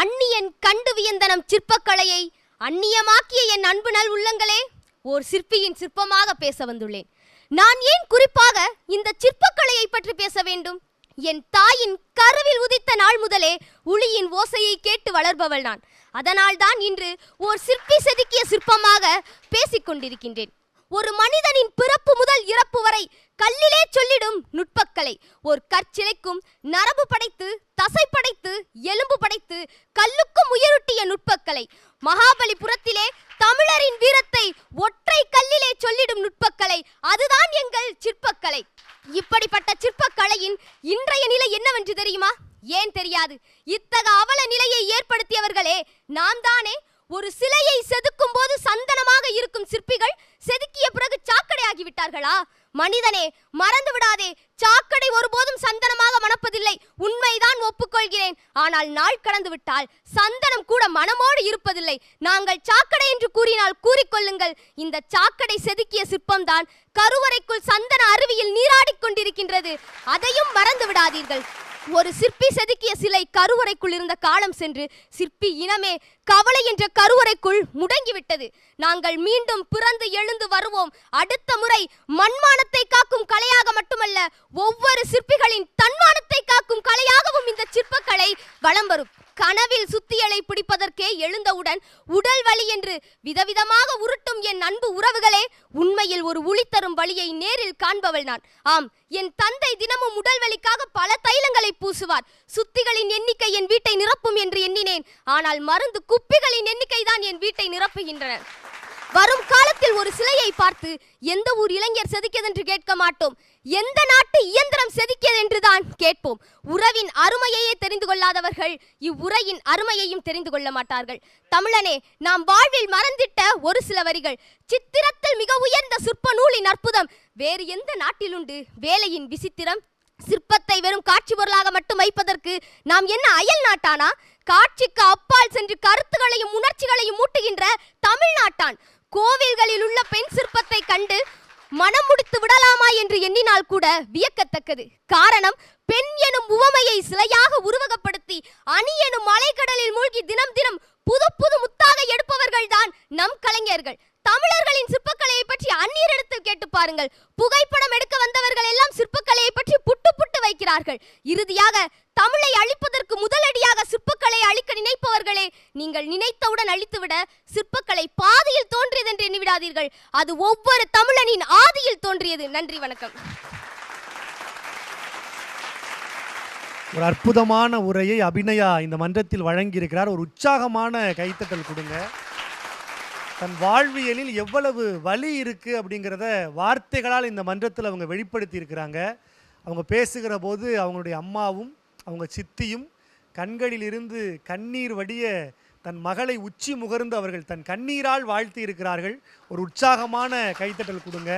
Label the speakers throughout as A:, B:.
A: அந்நியன் கண்டு வியந்தனம் சிற்பக்கலையை அந்நியமாக்கிய என் அன்பு நல் உள்ளங்களே ஓர் சிற்பியின் சிற்பமாக பேச வந்துள்ளேன். நான் ஏன் குறிப்பாக இந்த சிற்பக்கலையை பற்றி பேச வேண்டும்? என் தாயின் கருவில் உதித்த நாள் முதலே உளியின் ஓசையை கேட்டு வளர்பவள் நான். அதனால்தான் இன்று ஓர் சிற்பி செதுக்கிய சிற்பமாக பேசிக் கொண்டிருக்கின்றேன் ஒரு மனிதனின் பிறப்பு முதல் இறப்பு வரை கல்லிலே சொல்லிடும் நுட்பக்கலை. ஒரு கற்சிலைக்கும் நரம்பு படைத்து தசை படைத்து எலும்பு படைத்து கல்லுக்கும் உயிருட்டிய நுட்பக்கலை. மகாபலிபுரத்திலே தமிழரின் வீரத்தை ஒற்றை கல்லிலே சொல்லிடும் நுட்பக்கலை. அதுதான் எங்கள் சிற்பக்கலை. இப்படிப்பட்ட சிற்பக்கலையின் இன்றைய நிலை என்னவென்று தெரியுமா? ஏன் தெரியாது. இத்தக அவல நிலையை ஏற்படுத்தியவர்களே நாம் தானே ஒரு சிலையை செதுக்கும் போது சந்தனமாக இருக்கும் சிற்பிகள் செதுக்கிய பிறகு சாக்கடை ஆகிவிட்டார்களா? மனிதனே மறந்து விடாதே சாக்கடை ஒருபோதும் சந்தனமாக மணப்பதில்லை. உண்மைதான் ஒப்புக்கொள்கிறேன். ஆனால் நாள் கடந்து விட்டால் சந்தனம் கூட மனமோடு இருப்பதில்லை. நாங்கள் சாக்கடை என்று கூறினால் கூறிக்கொள்ளுங்கள். இந்த சாக்கடை செதுக்கிய சிற்பம்தான் கருவறைக்குள் சந்தன அருவியில் நீராடிக் கொண்டிருக்கின்றது. அதையும் மறந்து விடாதீர்கள் ஒரு சிற்பி செதுக்கிய சிலை கருவறைக்குள் இருந்த காலம் சென்று சிற்பி இனமே கவலை என்ற கருவறைக்குள் முடங்கிவிட்டது. நாங்கள் மீண்டும் பிறந்து எழுந்து வருவோம். அடுத்த முறை மண்மானத்தை காக்கும் கலையாக மட்டுமல்ல ஒவ்வொரு சிற்பிகளின் தன்மானத்தை காக்கும் கலையாகவும் இந்த சிற்பக்கலை வலம் வரும். கனவில் சுத்தியலை பிடிப்பதற்கே எழுந்தவுடன் உடல் வலி என்று விதவிதமாக உருட்டும் என் அன்பு உறவுகளே உண்மையில் ஒரு உளி தரும் வழியை நேரில் காண்பவள் நான். ஆம் என் தந்தை தினமும் உடல் வலிக்காக பல தைலங்களை பூசுவார். சுத்திகளின் எண்ணிக்கை என் வீட்டை நிரப்பும் என்று எண்ணினேன். ஆனால் மருந்து குப்பிகளின் எண்ணிக்கை தான் என் வீட்டை நிரப்புகின்றன. வரும் காலத்தில் ஒரு சிலையை பார்த்து எந்த ஊர் இளைஞர் செதுக்கியதென்று கேட்க மாட்டோம். எந்த நாட்டு இயந்திரம் செதுக்கியது என்றுதான் கேட்போம். உறவின் அருமையையே தெரிந்து கொள்ளாதவர்கள் இவ்வுரையின் அருமையையும் தெரிந்து கொள்ள மாட்டார்கள். தமிழனே நாம் வாழ்வில் மறந்திட்ட ஒரு சில வரிகள். சித்திரத்தில் மிக உயர்ந்த சிற்ப நூலின் அற்புதம். வேறு எந்த நாட்டிலுண்டு? வேலையின் விசித்திரம். சிற்பத்தை வெறும் காட்சி பொருளாக மட்டும் வைப்பதற்கு நாம் என்ன அயல் நாட்டானா? காட்சிக்கு அப்பால் சென்று கருத்துகளையும் உணர்ச்சிகளையும் மூட்டுகின்ற தமிழ்நாட்டான். கோவில்களில் உள்ள பெண் சிற்பத்தை கண்டு மனம் முடித்து விடலாமா என்று எண்ணினால் கூட வியக்கத்தக்கது. காரணம் பெண் எனும் உவமையை சிலையாக உருவகப்படுத்தி அணி எனும் மலைக்கடலில் மூழ்கி தினம் தினம் புது புது முத்தாக எடுப்பவர்கள் தான் நம் கலைஞர்கள். தமிழர்களின் சிற்பக்கலையை பற்றி அந்நியரிடத்தில் கேட்டு பாருங்கள். புகைப்படம் எடுக்க வந்தவர்கள் எல்லாம் சிற்பக்கலையை பற்றி புட்டு புட்டு வைக்கிறார்கள். இறுதியாக நீங்கள் நினைத்தவுடன் அழித்துவிட சிற்பக்கலை பாதியில் தோன்றியது என்று எண்ணிவிடாதீர்கள். அது ஒவ்வொரு தமிழனின் ஆதியில் தோன்றியது. நன்றி வணக்கம்.
B: ஒரு அற்புதமான உரையை அபிநயா இந்த மன்றத்தில் வழங்கியிருக்கிறார். ஒரு உற்சாகமான கைத்தட்டல் கொடுங்க. தன் வாழ்வியலில் எவ்வளவு வலி இருக்குது அப்படிங்கிறத வார்த்தைகளால் இந்த மன்றத்தில் அவங்க வெளிப்படுத்தி இருக்கிறாங்க அவங்க பேசுகிற போது அவங்களுடைய அம்மாவும் அவங்க சித்தியும் கண்களில் இருந்து கண்ணீர் வடிய தன் மகளை உச்சி முகர்ந்து அவர்கள் தன் கண்ணீரால் வாழ்த்தி இருக்கிறார்கள் ஒரு உற்சாகமான கைத்தட்டல் கொடுங்க.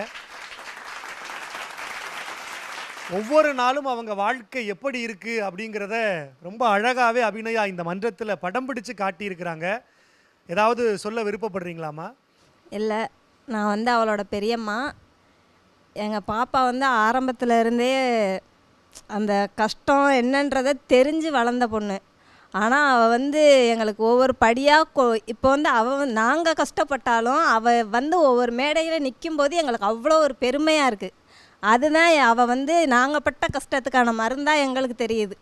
B: ஒவ்வொரு நாளும் அவங்க வாழ்க்கை எப்படி இருக்குது அப்படிங்கிறத ரொம்ப அழகாகவே அபிநயா இந்த மன்றத்தில் படம் பிடிச்சு காட்டியிருக்கிறாங்க. ஏதாவது சொல்ல விருப்பப்படுறீங்களாமா
C: இல்லை நான் வந்து அவளோட பெரியம்மா. எங்கள் பாப்பா வந்து ஆரம்பத்தில் இருந்தே அந்த கஷ்டம் என்னன்றதை தெரிஞ்சு வளர்ந்த பொண்ணு. ஆனால் அவள் வந்து எங்களுக்கு ஒவ்வொரு படியாக கொ இப்போ வந்து அவள் நாங்கள் கஷ்டப்பட்டாலும் அவள் வந்து ஒவ்வொரு மேடையில் நிற்கும்போது எங்களுக்கு அவ்வளோ ஒரு பெருமையாக இருக்குது அதுதான் அவள் வந்து நாங்கள் பட்ட கஷ்டத்துக்கான மருந்தாக எங்களுக்கு தெரியுது.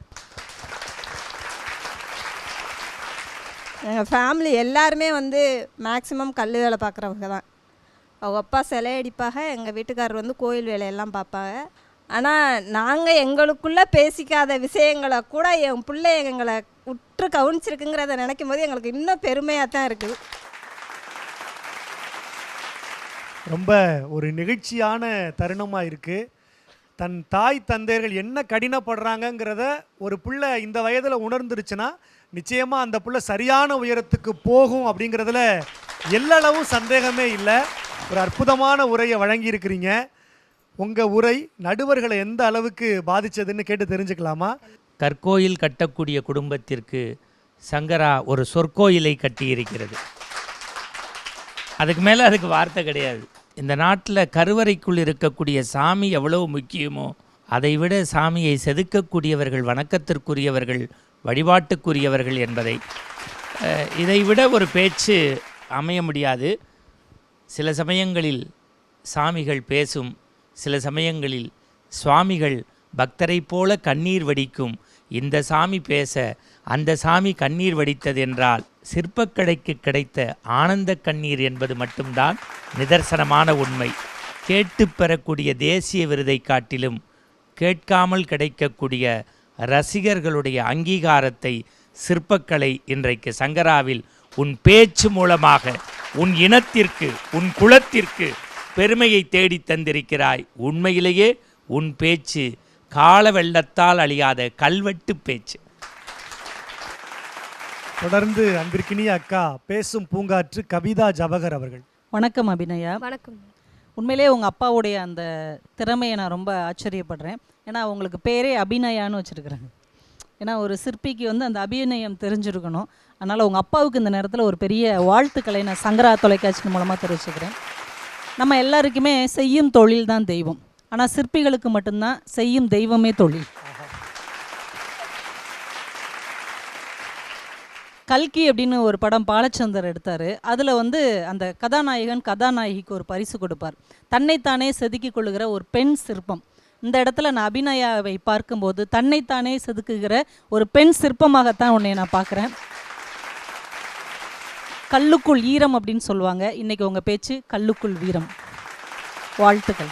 C: எங்கள் ஃபேமிலி எல்லாருமே வந்து மேக்ஸிமம் கல் வேலை பார்க்குறவங்க தான். அவங்க அப்பா சிலை அடிப்பாக எங்கள் வீட்டுக்காரர் வந்து கோயில் வேலையெல்லாம் பார்ப்பாங்க. ஆனால் நாங்கள் எங்களுக்குள்ளே பேசிக்காத விஷயங்களை கூட என் பிள்ளை எங்களை உற்று கவனிச்சிருக்குங்கிறத நினைக்கும் போது எங்களுக்கு இன்னும் பெருமையாக தான் இருக்குது
B: ரொம்ப ஒரு நிகழ்ச்சியான தருணமாக இருக்குது தன் தாய் தந்தையர்கள் என்ன கடினப்படுறாங்கங்கிறத ஒரு பிள்ளை இந்த வயதில் உணர்ந்துருச்சுன்னா நிச்சயமாக அந்த புள்ள சரியான உயரத்துக்கு போகும் அப்படிங்கிறதுல எல்லளவும் சந்தேகமே இல்லை. ஒரு அற்புதமான உரையை வழங்கியிருக்கிறீங்க. உங்கள் உரை நடுவர்களை எந்த அளவுக்கு பாதித்ததுன்னு கேட்டு தெரிஞ்சுக்கலாமா?
D: கற்கோயில் கட்டக்கூடிய குடும்பத்திற்கு சங்கரா ஒரு சொற்கோயிலை கட்டியிருக்கிறது. அதுக்கு மேலே அதுக்கு வார்த்தை கிடையாது. இந்த நாட்டில் கருவறைக்குள் இருக்கக்கூடிய சாமி எவ்வளவு முக்கியமோ அதைவிட சாமியை செதுக்கக்கூடியவர்கள் வணக்கத்திற்குரியவர்கள் வழிபாட்டுக்குரியவர்கள் என்பதை இதைவிட ஒரு பேச்சு அமைய முடியாது. சில சமயங்களில் சாமிகள் பேசும் சில சமயங்களில் சுவாமிகள் பக்தரைப் போல கண்ணீர் வடிக்கும். இந்த சாமி பேச அந்த சாமி கண்ணீர் வடித்தது என்றால் சிற்பக்கடைக்கு கிடைத்த ஆனந்த கண்ணீர் என்பது மட்டும்தான் நிதர்சனமான உண்மை. கேட்டு பெறக்கூடிய தேசிய விருதை காட்டிலும் கேட்காமல் கிடைக்கக்கூடிய ரசிகர்களுடைய அங்கீகாரத்தை சிற்பக்கலை இன்றைக்கு சங்கராவில் உன் பேச்சு மூலமாக உன் இனத்திற்கு உன் குலத்திற்கு பெருமையை தேடி தந்திருக்கிறாய். உண்மையிலேயே உன் பேச்சு கால வெள்ளத்தால் அழியாத கல்வெட்டு பேச்சு.
B: தொடர்ந்து அன்பிற்கினிய அக்கா பேசும் பூங்காற்று கவிதா ஜவஹர் அவர்கள்.
E: வணக்கம் அபிநயா.
A: வணக்கம்.
E: உண்மையிலே உங்கள் அப்பாவுடைய அந்த திறமையை நான் ரொம்ப ஆச்சரியப்படுறேன். ஏன்னா உங்களுக்கு பேரே அபிநயான்னு வச்சுருக்குறேன் ஏன்னா ஒரு சிற்பிக்கு வந்து அந்த அபிநயம் தெரிஞ்சிருக்கணும். அதனால் உங்கள் அப்பாவுக்கு இந்த நேரத்தில் ஒரு பெரிய வாழ்த்துக்களை நான் சங்கரா தொலைக்காட்சி மூலமாக தெரிவிச்சுக்கிறேன். நம்ம எல்லாருக்குமே செய்யும் தொழில் தான் தெய்வம். ஆனால் சிற்பிகளுக்கு மட்டும்தான் செய்யும் தெய்வமே தொழில். கல்கி அப்படின்னு ஒரு படம் பாலச்சந்தர் எடுத்தார். அதில் வந்து அந்த கதாநாயகன் கதாநாயகிக்கு ஒரு பரிசு கொடுப்பார். தன்னைத்தானே செதுக்கி கொள்ளுகிற ஒரு பெண் சிற்பம். இந்த இடத்துல நான் அபிநயாவை பார்க்கும்போது தன்னைத்தானே செதுக்குகிற ஒரு பெண் சிற்பமாகத்தான் உன்னை நான் பார்க்குறேன். கல்லுக்குள் ஈரம் அப்படின்னு சொல்லுவாங்க. இன்னைக்கு உங்கள் பேச்சு கல்லுக்குள் வீரம். வாழ்த்துக்கள்.